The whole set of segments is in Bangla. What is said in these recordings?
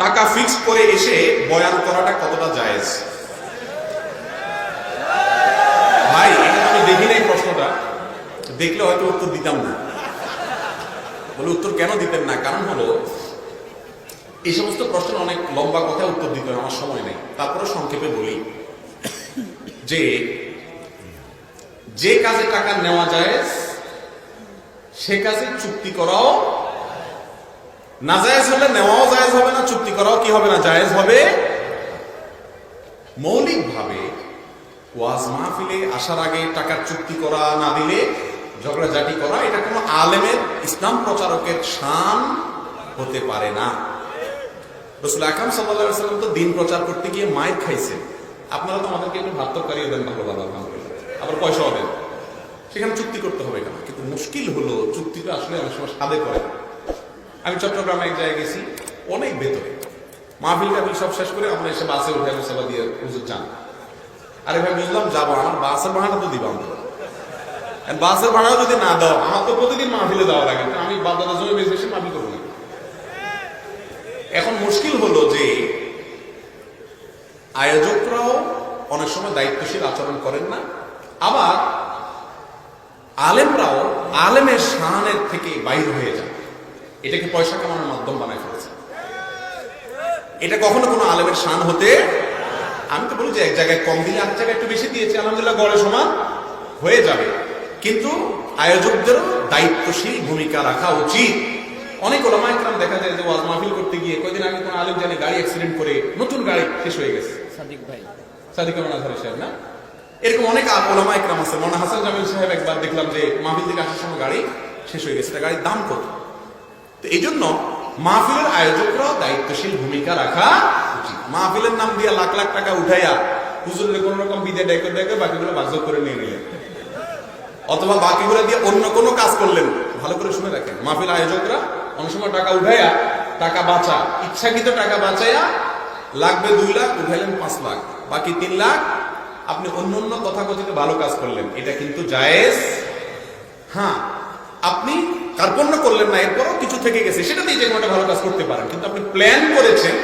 টাকা ফিক্স করে এসে বয়ান করাটা কতটা জায়েজ? ভাই আমি দেখি নাই প্রশ্নটা। দেখলে হয়তো উত্তর দিতাম না। বলে উত্তর কেন দিতেন না? কারণ হলো, এই সমস্ত প্রশ্ন অনেক লম্বা কথা উত্তর দিতে আমার সময় নেই। তারপরে সংক্ষেপে বলি যে যে কাজে টাকা নেওয়া যায়, সে কাজে চুক্তি করাও নাজায়েজ হলে নেওয়াও জায়েজ হবে না, চুক্তি করাও কি হবে না, জায়েজ হবে? মৌলিকভাবে ওয়াজ মাহফিলে আসার আগে টাকার চুক্তি করা না দিলে করা, এটা কোনো আলেমের ইসলাম প্রচারকের শান হতে পারে না। রসুল আকরাম সাল্লাহ সাল্লাম তো দিন প্রচার করতে গিয়ে মায়ের খাইছে। আপনারা তো আমাদেরকে একটু ভাত দেন, ভালো ভালো আবার পয়সাও দেন। সেখানে চুক্তি করতে হবে কেন? কিন্তু মুশকিল হলো, চুক্তিটা আসলে অনেক সময় সাদে করে না। আমি চট্টগ্রামে এক জায়গায় গেছি, অনেক ভেতরে। মাহফিল টাহফিল সব শেষ করে আমরা এসে বাসে উঠে আমি সেবা দিয়ে হুজুর যান আরে ভাই বুঝলাম যাব, আমার বাসের ভাড়াটা তো দিবা বাসের ভাড়াও যদি না দাও, আমার তো প্রতিদিন মাহফিলে দেওয়া লাগে আমি জমি বেশি বেশি মাহফিল করব এখন মুশকিল হলো যে আয়োজকরাও অনেক সময় দায়িত্বশীল আচরণ করেন না। আবার আলেমরাও আলেমের শানের থেকে বাইর হয়ে যায় এটাকে পয়সা কামানোর মাধ্যম বানায় ফেলেছে। এটা কখনো কোনো আলেমের শান হতে আমি তো বলি যে এক জায়গায় কম দিলে এক জায়গায় একটু বেশি দিয়েছে আলহামদুলিল্লাহ গড়ে সমান হয়ে যাবে। কিন্তু আয়োজকদেরও দায়িত্বশীল ভূমিকা রাখা উচিত। অনেক ওলামা একরাম দেখা যায় যে ওয়াজ মাহফিল করতে গিয়ে কয়েকদিন আগে কোনো আলেম জানে গাড়ি অ্যাক্সিডেন্ট করে নতুন গাড়ি শেষ হয়ে গেছে। সাদিক ভাই। সাদিক আজহারি সাহেব না? এরকম অনেক ওলামা একরাম আছে। মনে হাসান জামিল সাহেব একবার দেখলাম যে মাহফিল থেকে আসার সময় গাড়ি শেষ হয়ে গেছে। গাড়ির দাম কত? তো এই জন্য মাহফিলের আয়োজকরাও দায়িত্বশীল ভূমিকা রাখা উচিত। মাহফিলের নাম দিয়ে লাখ লাখ টাকা উঠাইয়া হুজুরের কোন রকম বিদে ডেকে ডেকে বাকিগুলো বাজক করে নিয়ে নিলেন অথবা বাকিগুলো দিয়ে অন্য কোনো কাজ করলেন, ভালো করে শুনে রাখেন। মাহফিল আয়োজকরা অনেক সময় টাকা উঠাইয়া, টাকা বাঁচা, ইচ্ছাকৃত টাকা বাঁচাইয়া লাগবে দুই লাখ, উঠাইলেন পাঁচ লাখ। বাকি তিন লাখ আপনি অন্য অন্য কথা কথিত ভালো কাজ করলেন। এটা কিন্তু জায়েজ। হ্যাঁ আপনি কার্পণ্য করলেন না, এরপরও কিছু থেকে গেছে। সেটাতেই যে কোনো ভালো কাজ করতে পারেন। কিন্তু আপনি প্ল্যান করেছেন,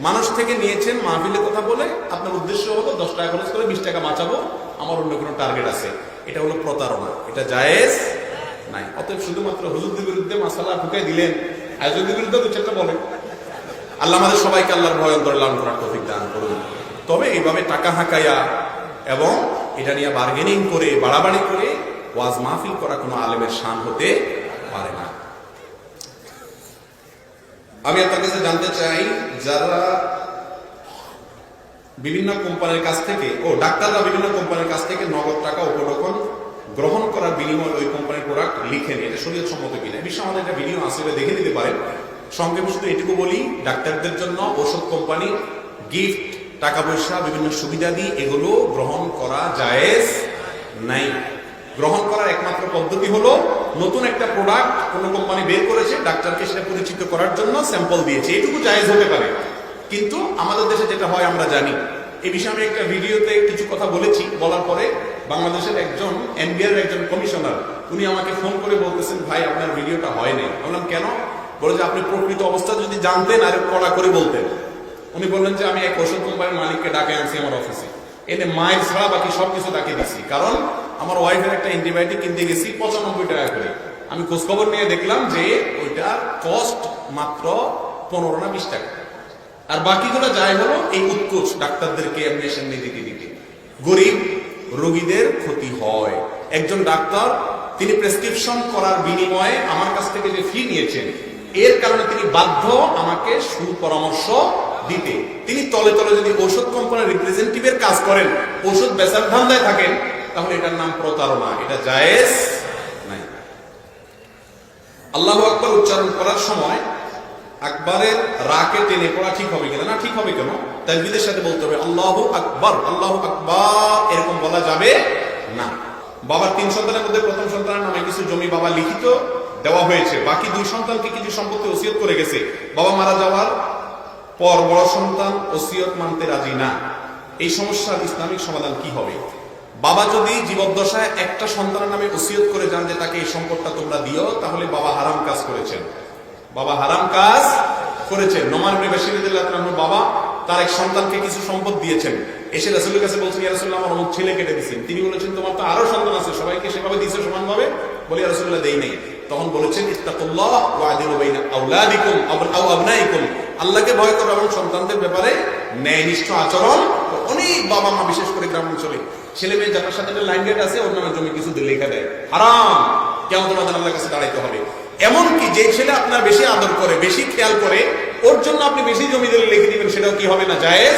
মানুষ থেকে নিয়েছেন মাহফিলের কথা বলে আপনার উদ্দেশ্য হলো দশ টাকা খরচ করে বিশ টাকা বাঁচাবো, আমার অন্য কোনো টার্গেট আছে। এটা হলো প্রতারণা। এটা জায়েজ নাই। অতএব শুধুমাত্র হুজুরদের বিরুদ্ধে মাসালা ঢুকাই দিলেন। আয়োজকদের বিরুদ্ধে দু চারটা বলেন। আল্লাহ আমাদের সবাইকে আল্লাহর ভয় অন্তরে লালন করার তৌফিক দান করুন। তবে এইভাবে টাকা হাঁকাইয়া এবং এটা নিয়ে বার্গেনিং করে, বাড়াবাড়ি করে ওয়াজ মাহফিল করা কোনো আলেমের শান হতে পারে না। আমি আপনার কাছে জানতে চাই, যারা বিভিন্ন কোম্পানির কাছ থেকে, ও, ডাক্তাররা বিভিন্ন কোম্পানির কাছ থেকে নগদ টাকা উপঢৌকন গ্রহণ করার বিনিময়ে ওই কোম্পানির প্রোডাক্ট লিখে লিখেন। এটা শরীর সম্মত কিনা বিশ্ব আমাদের একটা ভিডিও এটা দেখে নিতে পারেন। সংক্ষেপে শুধু এটুকু বলি, ডাক্তারদের জন্য ওষুধ কোম্পানি গিফট টাকা পয়সা, বিভিন্ন সুবিধাদি এগুলো গ্রহণ করা জায়েজ নাই। গ্রহণ করার একমাত্র পদ্ধতি হলো নতুন একটা প্রোডাক্ট কোনো কোম্পানি বের করেছে, ডাক্তারকে সেটা পরিচিত করার জন্য স্যাম্পল দিয়েছে। এটুকু জায়েজ হতে পারে। কিন্তু আমাদের দেশে যেটা হয়, আমরা জানি। এই বিষয়ে আমি একটা ভিডিওতে কিছু কথা বলেছি। বলার পরে বাংলাদেশের একজন এনবিআর একজন কমিশনার উনি আমাকে ফোন করে বলতেছেন, ভাই, আপনার ভিডিওটা হয় নাই। বললাম, কেন? বলে যে, আপনি প্রকৃত অবস্থা যদি জানতেন, আর কড়া করে বলতেন। উনি বললেন যে, আমি এক ওষুধ কোম্পানির মালিককে ডাকে আনছি আমার অফিসে এনে মায়ের ছাড়া বাকি সবকিছু তাকে দিছি। কারণ আমার ওয়াইফের একটা অ্যান্টিবায়োটিক কিনতে গেছি, পঁচানব্বই টাকা করে। আমি খোঁজখবর নিয়ে দেখলাম যে ওইটার কস্ট মাত্র পনেরো না বিশ টাকা। আর বাকিগুলো যাই হলো, এই উৎকোচ ডাক্তারদেরকে সামনে দিতে দিতে। গরিব রোগীদের ক্ষতি হয়। একজন ডাক্তার, তিনি প্রেসক্রিপশন করার বিনিময়ে আমার কাছ থেকে যে ফি নিয়েছেন, এর কারণে তিনি বাধ্য আমাকে সুপরামর্শ দিতে। তিনি তলে তলে যদি ওষুধ কোম্পানির রিপ্রেজেন্টেটিভের কাজ করেন ওষুধ বেচার ধান্দায় থাকেন তাহলে এটার নাম প্রতারণা, এটা জায়েজ নাই। আল্লাহ আকবর উচ্চারণ করার সময় আকবরের রাকে টেনে পড়া ঠিক হবে কিনা? না, ঠিক হবে কেন? তাকবীরের সাথে বলতে হবে, আল্লাহ আকবর আল্লাহ আকবর, এরকম বলা যাবে না। বাবার তিন সন্তানের মধ্যে প্রথম সন্তানের নামে কিছু জমি বাবা লিখিত দেওয়া হয়েছে। বাকি দুই সন্তানকে কিছু সম্পত্তি ওসিয়ত করে গেছে। বাবা মারা যাওয়ার পর বড় সন্তান ওসিয়ত মানতে রাজি না। এই সমস্যার ইসলামিক সমাধান কি হবে? বাবা যদি জীবদ্দশায় একটা সন্তানের নামে ওসিয়ত করে যান যে তাকে এই সম্পদটা তোমরা দিও, তাহলে বাবা হারাম কাজ করেছেন। বাবা হারাম কাজ করেছেন। নোমান বাবা তার এক সন্তানকে কিছু সম্পদ দিয়েছেন। এসে রাসুলের কাছে বলছেন, ইয়া রাসূলুল্লাহ, আমার অমুক ছেলে কেটে দিয়েছেন তিনি বলেছেন, তোমার তো আরও সন্তান আছে, সবাইকে সেভাবে দিয়েছে সমানভাবে? বলে, ইয়া রাসূলুল্লাহ, দেই নাই। তখন বলেছেন আবনাইকুম। আল্লাহকে ভয় করো এবং সন্তানদের ব্যাপারে ন্যায়নিষ্ঠ আচরণ অনেক বাবা মা বিশেষ করে গ্রাম অঞ্চলে ছেলে মেয়ে যার সাথে লাইন গেট আছে ওর নামে জমি কিছু লেখা দেয়। হারাম! কেউ তোমাদের আল্লাহর কাছে দাঁড়াইতে হবে। এমনকি যে ছেলে আপনার বেশি আদর করে, বেশি খেয়াল করে, ওর জন্য আপনি বেশি জমি দিলে লিখে দিবেন, সেটাও কি হবে না? জায়েজ?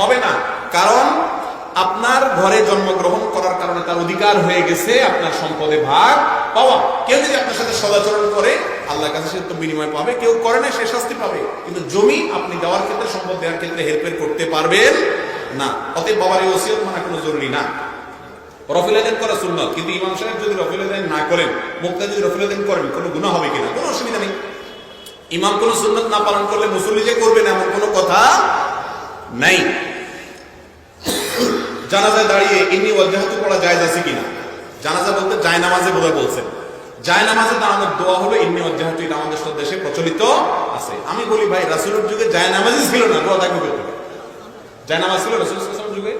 হবে না। কারণ আপনার ঘরে জন্মগ্রহণ করার কারণে তার অধিকার হয়ে গেছে, আপনার সম্পদে ভাগ পাওয়া। কেউ যদি আপনার সাথে সদাচরণ করে, আল্লাহর কাছে সে তো বিনিময় পাবে, কেউ করে না, সে শাস্তি পাবে। কিন্তু জমি আপনি দেওয়ার ক্ষেত্রে, সম্পদ দেওয়ার ক্ষেত্রে হেরফের করতে পারবেন না। অতএব বাবার এই ওসিয়ত মানা কোনো জরুরি না। রফিল আদান করা সুন্নত, কিন্তু ইমাম সাহেব যদি রফিল আদান না করেন, মুক্তা যদি রফিল আদান করেন, কোনো গুণা হবে কিনা? কোনো অসুবিধা নেই। ইমাম কোন সুন্নত না পালন করলে মুসল্লি যে করবেন এমন কোনো কথা নাই। জানাজায় দাঁড়িয়ে ইন্নি ওয়াজ্জাহাতু পড়া জায়েজ আছে কিনা? জানাজা বলতে জায় নামাজে বোধহয় বলছেন জায় নামাজে দাঁড়ানোর দোয়া হলো ওয়াজ্জাহাতু এটা আমাদের সব দেশে প্রচলিত আছে। আমি বলি, ভাই, রাসূলের যুগে জায় নামাজই ছিল না, দোয়া থাকবে করতে জায় নামাজ ছিল রাসূল যুগে?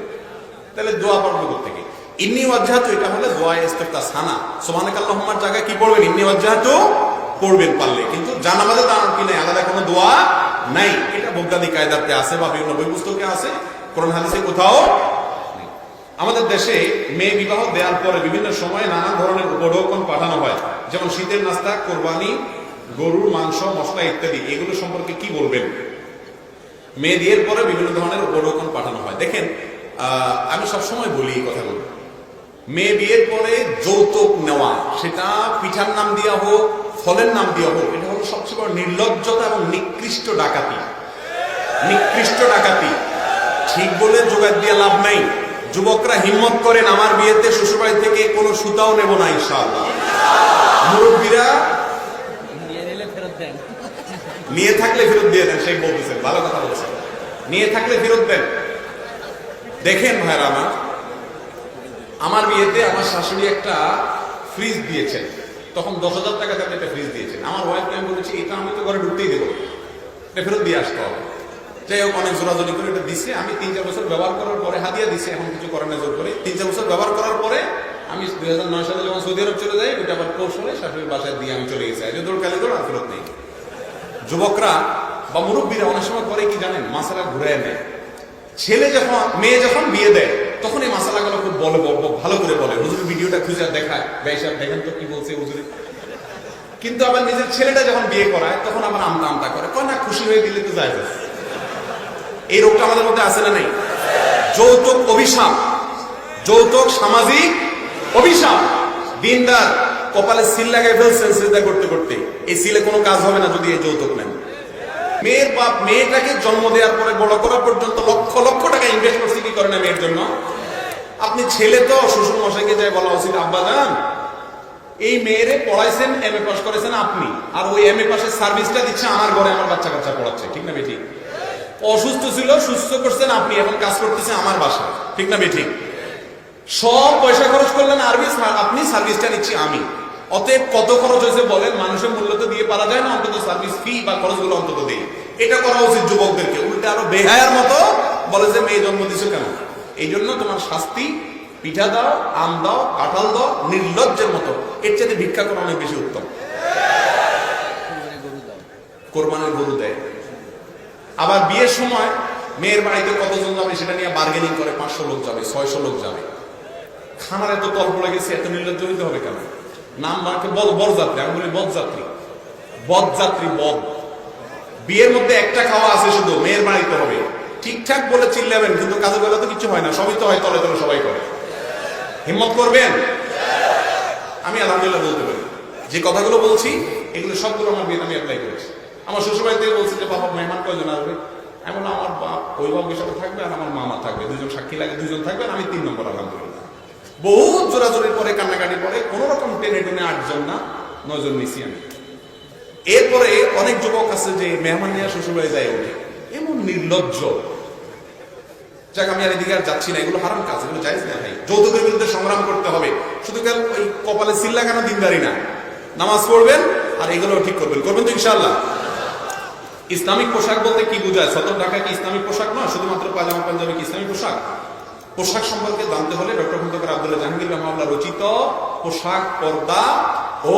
তাহলে দোয়া পড়বে করতে ইন্নি ওয়াজ্জাহাতু এটা হলে দোয়া ইস্তেফতা সানা সুবহানাকাল্লাহুম্মার জায়গায় কি পড়বেন? ইন্নি ওয়াজ্জাহাতু পড়বেন পারলে। কিন্তু জানামাজে দাঁড়ানোর কি নাই? আলাদা কোনো দোয়া নাই। এটা বগদাদি কায়দাতে আছে বা বিভিন্ন বই পুস্তকে আছে। কোরআন হাদিসে কোথাও। আমাদের দেশে মেয়ে বিবাহ দেওয়ার পরে বিভিন্ন সময়ে নানা ধরনের উপঢৌকন পাঠানো হয়। যেমন শীতের নাস্তা, কোরবানি, গরুর মাংস, মশলা ইত্যাদি। এগুলো সম্পর্কে কি বলবেন? মেয়ে বিয়ের পরে বিভিন্ন ধরনের উপঢৌকন পাঠানো হয়। দেখেন আমি সবসময় বলি এই কথাগুলো। মেয়ে বিয়ের পরে যৌতুক নেওয়া, সেটা পিঠার নাম দেওয়া হোক, ফলের নাম দেওয়া হোক, এটা হলো সবচেয়ে বড় নির্লজ্জতা এবং নিকৃষ্ট ডাকাতি। নিকৃষ্ট ডাকাতি। ঠিক বলে জোগাড় দিয়ে লাভ নাই। যুবকরা হিম্মত করেন আমার বিয়েতে শ্বশুরবাড়ি থেকে কোনো সুতাও নেব না ইনশাআল্লাহ। মুরব্বীরা নিয়ে ফেরত দেন। নিয়ে থাকলে ফেরত দিয়ে দেন সেই বলতেছেন ভালো কথা বলছেন নিয়ে থাকলে ফেরত দেন। দেখেন ভাইরা আমার আমার বিয়েতে আমার শাশুড়ি একটা ফ্রিজ দিয়েছেন। তখন দশ হাজার টাকা দিয়ে একটা ফ্রিজ দিয়েছেন। আমার ওয়াইফকে আমি বলেছি এটা আমি তো ঘরে ঢুকতেই দেবো এটা ফেরত দিয়ে আসতে হবে। যাই হোক অনেক জোরাজোরি করে এটা দিছে। আমি তিন চার বছর ব্যবহার করার পরে হাদিয়া দিছে, এখন কিছু করে না জোর করে। তিন চার বছর ব্যবহার করার পরে আমি দুই হাজার নয় সালে যখন সৌদি আরব চলে যাই, ওইটা আবার কৌশলে শাশুড়ির বাসায় দিয়ে আমি চলে গেছি। আজ দৌড় কালে দৌড় আর ফেরত নেই। যুবকরা বা মুরব্বীরা অনেক সময় করে কি জানেন? মাসালা ঘুরে নেয়। ছেলে যখন, মেয়ে যখন বিয়ে দেয়, তখন এই মাসালাগুলো খুব বলে ভালো করে বলে। হুজুরের ভিডিওটা খুঁজে দেখায়। ভাই সাহেব, দেখেন তো কি বলছে হুজুরে। কিন্তু আবার নিজের ছেলেটা যখন বিয়ে করায়, তখন আবার আমতা আমতা করে। কয় না, খুশি হয়ে দিলে তো যায় এই রোগটা আমাদের মধ্যে আছে না নেই? যৌতুক অভিশাপ, যৌতুক সামাজিক অভিশাপ। দিনদার কপালে সিল লাগাই ফেলছেন চিন্তা করতে করতে। এই সিলে কোনো কাজ হবে না যদি এই যৌতুক নেন। মেয়ের বাপ, মেয়েটাকে জন্ম দেওয়ার পরে বড় করা পর্যন্ত লক্ষ লক্ষ টাকা ইনভেস্ট করছে, কি করে না মেয়ের জন্য? আপনি ছেলে তো, শ্বশুর মশাইকে যাই বলা উচিত, আব্বা যান এই মেয়েরে পড়াইছেন এম এ পাস করেছেন আপনি, আর ওই এম এ পাসের সার্ভিসটা দিচ্ছে আমার ঘরে, আমার বাচ্চা কাচ্চা পড়াচ্ছে। ঠিক না বেঠিক অসুস্থ ছিল, সুস্থ করছেন, আপনি এখন কাজ করতেছেন আমার বাসায়। ঠিক না বেঠিক? সব পয়সা খরচ করলেন আরবি আপনি সার্ভিসটা নিচ্ছি আমি। অতএব কত খরচ হয়েছে বলেন, মানুষের মূল্য তো দিয়ে পারা যায় না, অন্তত সার্ভিস ফি বা খরচগুলো অন্তত দেই এটা করা উচিত যুবকদেরকে। উল্টে আরও বেহায়ার মতো বলে যে, মেয়ে জন্ম দিছো কেন? এই জন্য তোমার শাস্তি, পিঠা দাও, আম দাও, কাঁঠাল দাও, নির্লজ্জের মতো। এর চাইতে ভিক্ষা করা অনেক বেশি উত্তম। কোরবানের গরু দেয়। আবার বিয়ের সময় মেয়ের বাড়িতে কতজন যাবে সেটা নিয়ে বার্গেনিং করে পাঁচশো লোক যাবে, ছয়শো লোক যাবে। খানার এত তল পড়ে গেছে এত নির্লজ্জ হইতে হবে কেন? নাম মাকে বল বরযাত্রী আমি বলি বদযাত্রী। বদযাত্রী, বদ। বিয়ের মধ্যে একটা খাওয়া আছে শুধু, মেয়ের বাড়িতে হবে। ঠিকঠাক বলে চিল্লাবেন, কিন্তু কাজে বেলা তো কিছু হয় না, সবই তো হয়, তলে তলে সবাই করে। হিম্মত করবেন? আমি আলহামদুলিল্লাহ বলতে পারি। যে কথাগুলো বলছি, এগুলো সবগুলো আমার বিয়ে আমি অ্যাপ্লাই করেছি। আমার শ্বশুরবাড়ি থেকে বলছে যে, বাবা, মেহমান কয়জন আসবে? আমি বললাম, আমার বাপ অভিভাবক হিসাবে থাকবে আর আমার মামা থাকবে। দুজন সাক্ষী লাগে, দুজন থাকবে আর আমি তিন নম্বর, আলহামদুলিল্লাহ। বহুত জোরাজোরির পরে কান্নাকাটি পরে কোন রকম টেনে টেনে আটজন না, নয়জন নিছি আমি। এরপরে অনেক যুবক আছে যে মেহমান নিয়ে শ্বশুরবাড়ি যায় ওঠে। এমন নির্লজ্জ। যাক, আমি আর এদিকে আর যাচ্ছি না, এগুলো হারাম কাজ, এগুলো যাইজ না ভাই। যৌতুকের বিরুদ্ধে সংগ্রাম করতে হবে। শুধু কেন ওই কপালে সিল্লা কেন দিনদারি না। নামাজ পড়বেন আর এগুলো ঠিক করবেন। করবেন তো ইনশাল্লাহ ইসলামিক পোশাক বলতে কি বোঝায়? সতর ঢাকা কি ইসলামিক পোশাক নয় শুধুমাত্র পাজামা পাঞ্জাবি কি ইসলামিক পোশাক? পোশাক সম্পর্কে জানতে হলে ডক্টর খন্দকার আব্দুল্লাহ জাহাঙ্গীর রহমাল্লাহ রচিত পোশাক, পর্দা ও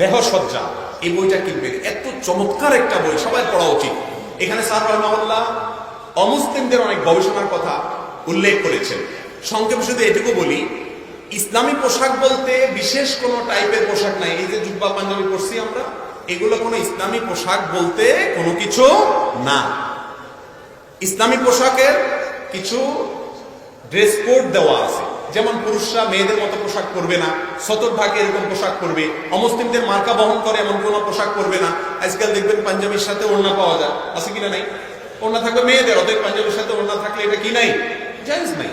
দেহসজ্জা। এই বইটা কিনবেন। এত চমৎকার একটা বই, সবাই পড়া উচিত। এখানে স্যার রহমাল্লাহ অমুসলিমদের অনেক গবেষণার কথা উল্লেখ করেছেন। সংক্ষেপে শুধু এটুকু বলি, ইসলামী পোশাক বলতে বিশেষ কোনো টাইপের পোশাক নাই। এই যে জুব্বা পাঞ্জাবি পরছি আমরা এগুলো কোনো ইসলামী পোশাক বলতে কোনো কিছু না। ইসলামী পোশাকের কিছু ড্রেস কোড দেওয়া আছে। যেমন পুরুষরা মেয়েদের মতো পোশাক পরবে না, সতর ভাগে এরকম পোশাক পরবে। অমুসলিমদের মার্কা বহন করে এমন কোন পোশাক পরবে না। আজকাল দেখবেন পাঞ্জাবির সাথে ওড়না পাওয়া যায়। আছে কিনা নাই? ওড়না থাকবে মেয়েদের, অতএব পাঞ্জাবির সাথে ওড়না থাকলে এটা কি নাই? জায়েজ নাই।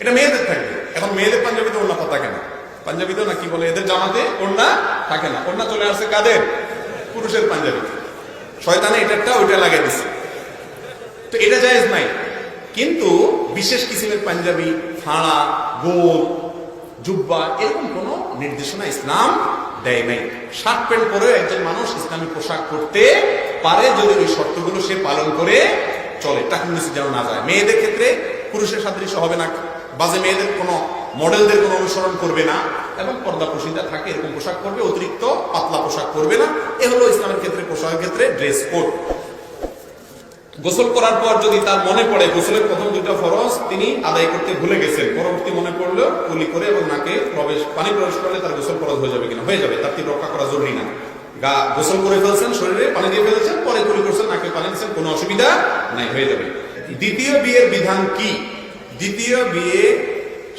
এটা মেয়েদের থাকবে। এখন মেয়েদের পাঞ্জাবিতে ওড়না থাকে না। পাঞ্জাবিতে না কি বলে? এদের জামাতে ওড়না থাকে না। ওড়না চলে আসছে কাদের? পুরুষের পাঞ্জাবি। শয়তানে এটারটা ওইটা লাগিয়ে দিচ্ছে তো এটা জায়েজ নাই। কিন্তু বিশেষ কিসিমের পাঞ্জাবি, ফাড়া গোল জুব্বা, এরকম কোনো নির্দেশনা ইসলাম দেয় নাই। শার্ট প্যান্ট পরেও একজন মানুষ ইসলামী পোশাক পরতে পারে যদি ওই শর্তগুলো সে পালন করে চলে। টাকা যেন না যায়। মেয়েদের ক্ষেত্রে পুরুষের সাদৃশ্য হবে না। বাজে মেয়েদের কোনো মডেলদের কোনো অনুসরণ করবে না এবং পর্দা প্রসিদ্ধা থাকে, এরকম পোশাক পরবে, অতিরিক্ত পাতলা পোশাক পরবে না। এ হলো ইসলামের ক্ষেত্রে, পোশাকের ক্ষেত্রে ড্রেস কোড। গোসল করার পর যদি তার মনে পড়ে, গোসলের প্রথম দুটো ফরজ তিনি আদায় করতে ভুলে গেছেন। পরবর্তী মনে পড়ল কুলি করে এবং নাকে প্রবেশ, পানি প্রবেশ করলে তার গোসল ফরজ হয়ে যাবে কিনা? হয়ে যাবে, তার তিনি রক্ষা করা জরুরি না। গা গোসল করে ফেলছেন, শরীরে পানি দিয়ে ফেলেছেন, পরে কুলি করছেন, নাকে পানি দিচ্ছেন, কোনো অসুবিধা নাই, হয়ে যাবে। দ্বিতীয় বিয়ের বিধান কি? দ্বিতীয় বিয়ে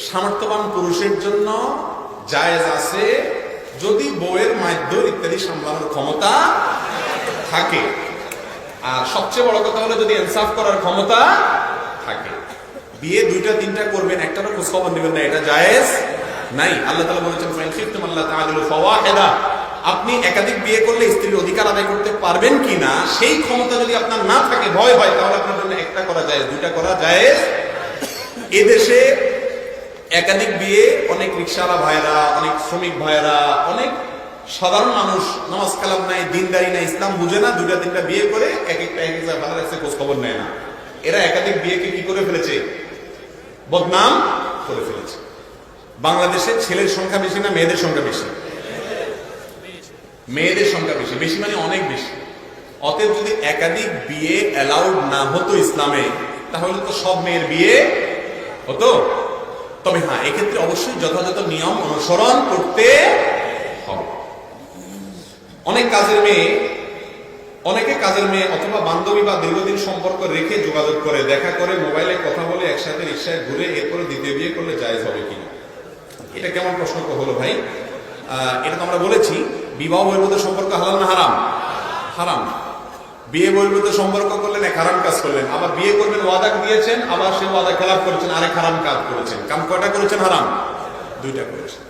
সামর্থ্যবান পুরুষের জন্য জায়েজ আছে যদি বউয়ের মাধ্যম ইত্যাদি সামলানোর ক্ষমতা থাকে। আর সবচেয়ে বড় কথা হলো যদি ইনসাফ করার ক্ষমতা থাকে। বিয়ে দুইটা, তিনটা করবেন, একটারও খোঁজ খবর নেবেন না, এটা জায়েজ নাই। আল্লাহ তাআলা বলেছেন, ফাইন খিফতুম আল্লাহ তাআদিলু ফাওয়াহিদা। আপনি একাধিক বিয়ে করলে স্ত্রীর অধিকার আদায় করতে পারবেন কিনা, সেই ক্ষমতা যদি আপনার না থাকে, ভয় হয়, তাহলে আপনার জন্য একটা করা যায় দুইটা করা জায়েজ। এদেশে একাধিক বিয়ে, অনেক রিক্সাওয়ালা ভাইরা অনেক শ্রমিক ভাইরা অনেক সাধারণ মানুষ, নামাজ কালাম নাই, দিনদারি নাই, ইসলাম বুঝে না দুটা তিনটা বিয়ে করে এক একটা এক একটা ভালো রাখছে খোঁজ খবর নেয় না। এরা একাধিক বিয়েকে কি করে ফেলেছে? বদনাম করে ফেলেছে। বাংলাদেশে ছেলের সংখ্যা বেশি না মেয়েদের সংখ্যা বেশি? মেয়েদের সংখ্যা বেশি। বেশি মানে অনেক বেশি। অতএব যদি একাধিক বিয়ে অ্যালাউড না হতো ইসলামে, তাহলে তো সব মেয়ের বিয়ে হতো। তবে হ্যাঁ এক্ষেত্রে অবশ্যই যথাযথ নিয়ম অনুসরণ করতে হবে। অনেক কাজের মেয়ে, অনেকে কাজের মেয়ে অথবা বান্ধবী বা দীর্ঘদিন সম্পর্ক রেখে যোগাযোগ করে, দেখা করে, মোবাইলে কথা বলে, একসাথে রিক্সায় ঘুরে এরপরে দ্বিতীয় বিয়ে করলে জায়েজ হবে কিনা? এটা কেমন প্রশ্ন হলো ভাই? এটা তো আমরা বলেছি, বিবাহ বহির্ভূত সম্পর্ক হালাল না হারাম? হারাম। বিয়ে বহির্ভূত সম্পর্ক করলেন, এক হারাম কাজ করলেন। আবার বিয়ে করবেন, ওয়াদা দিয়েছেন, আবার সে ওয়াদা খেলাপ করেছেন, আরেক হারাম কাজ করেছেন। কাম কয়টা করেছেন? হারাম। দুইটা করেছেন।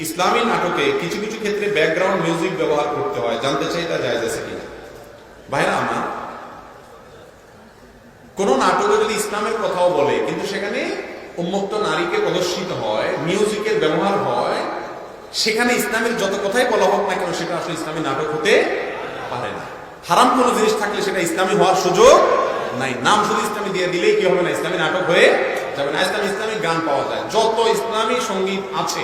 ইসলামী নাটকে কিছু কিছু ক্ষেত্রে ব্যাকগ্রাউন্ড মিউজিক ব্যবহার করতে হয়। জানতে চাই তা জায়জ আছে কিনা? ভাইরা আমার, কোন নাটকে যদি ইসলামের কথাও বলে, কিন্তু সেখানে উন্মুক্ত নারীকে প্রদর্শিত হয় মিউজিকের ব্যবহার হয়, সেখানে ইসলামের যত কথাই বলা হোক না কেন, সেটা আসলে ইসলামী নাটক হতে পারে না। হারাম কোনো জিনিস থাকলে সেটা ইসলামী হওয়ার সুযোগ নাই। নাম শুধু ইসলামী দিয়ে দিলেই কি হবে না? ইসলামী নাটক হয়ে যাবে না। ইসলামী ইসলামী গান পাওয়া যায়। যত ইসলামী সংগীত আছে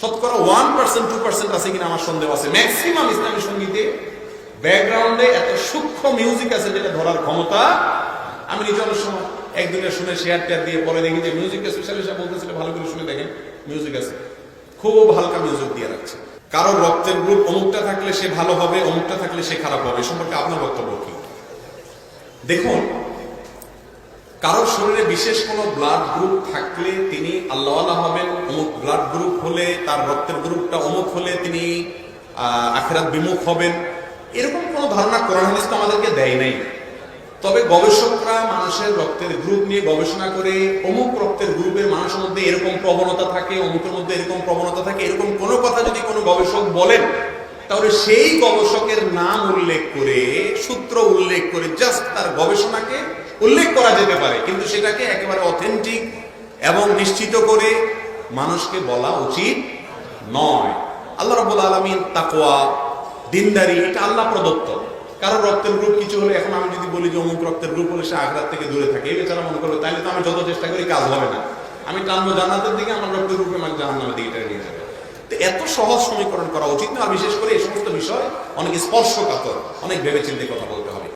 শতকরা ওয়ান পার্সেন্ট টু পার্সেন্ট আছে কিনা আমার সন্দেহ আছে। ম্যাক্সিমাম ইসলামী সঙ্গীতে ব্যাকগ্রাউন্ডে এত সূক্ষ্ম মিউজিক আছে যেটা ধরার ক্ষমতা আমি নিজে অনেক সময় শুনে শেয়ার টেয়ার দিয়ে পরে দেখি যে মিউজিক স্পেশালিস্ট বলতেছিল, ভালো করে শুনে দেখেন মিউজিক আছে। খুব হালকা মিউজিক দিয়ে রাখছে। কারোর রক্তের গ্রুপ অমুকটা থাকলে সে ভালো হবে, অমুকটা থাকলে সে খারাপ হবে। সম্পর্কে আপনার বক্তব্য কি? দেখুন, কারোর শরীরে বিশেষ কোনো ব্লাড গ্রুপ থাকলে তিনি আল্লাহওয়ালা হবেন, অমুক ব্লাড গ্রুপ হলে, তার রক্তের গ্রুপটা অমুক হলে তিনি আখেরাত বিমুখ হবেন। এরকম কোনো ধারণা কোরআন হাদিস তো আমাদেরকে দেয় নাই। তবে গবেষকরা মানুষের রক্তের গ্রুপ নিয়ে গবেষণা করে অমুক রক্তের গ্রুপের মানুষের মধ্যে এরকম প্রবণতা থাকে, অমুকের মধ্যে এরকম প্রবণতা থাকে, এরকম কোনো কথা যদি কোনো গবেষক বলেন, তাহলে সেই গবেষকের নাম উল্লেখ করে, সূত্র উল্লেখ করে জাস্ট তার গবেষণাকে উল্লেখ করা যেতে পারে। কিন্তু সেটাকে একেবারে অথেন্টিক এবং নিশ্চিত করে মানুষকে বলা উচিত নয়। আল্লাহ রবুল আলমিন তাকোয়া দিনদারি, এটা আল্লাহ প্রদত্ত। কারও রক্তের গ্রুপ কিছু হলে এখন আমি যদি বলি যে অমুক রক্তের গ্রুপ হলে সে আঘাত থেকে দূরে থাকে, এই বেচারা মনে করবে তাইলে তো আমি যত চেষ্টা করি কাজ হবে না। আমি টানবো জান্নাতের দিকে, আমার রক্তের রূপে আমাকে জাহান্নামের দিকে টেনে নিয়ে যাবে। তো এত সহজ সমীকরণ করা উচিত না বিশেষ করে এই সমস্ত বিষয় অনেক স্পর্শকাতর, অনেক ভেবে চিন্তে কথা বলতে হবে।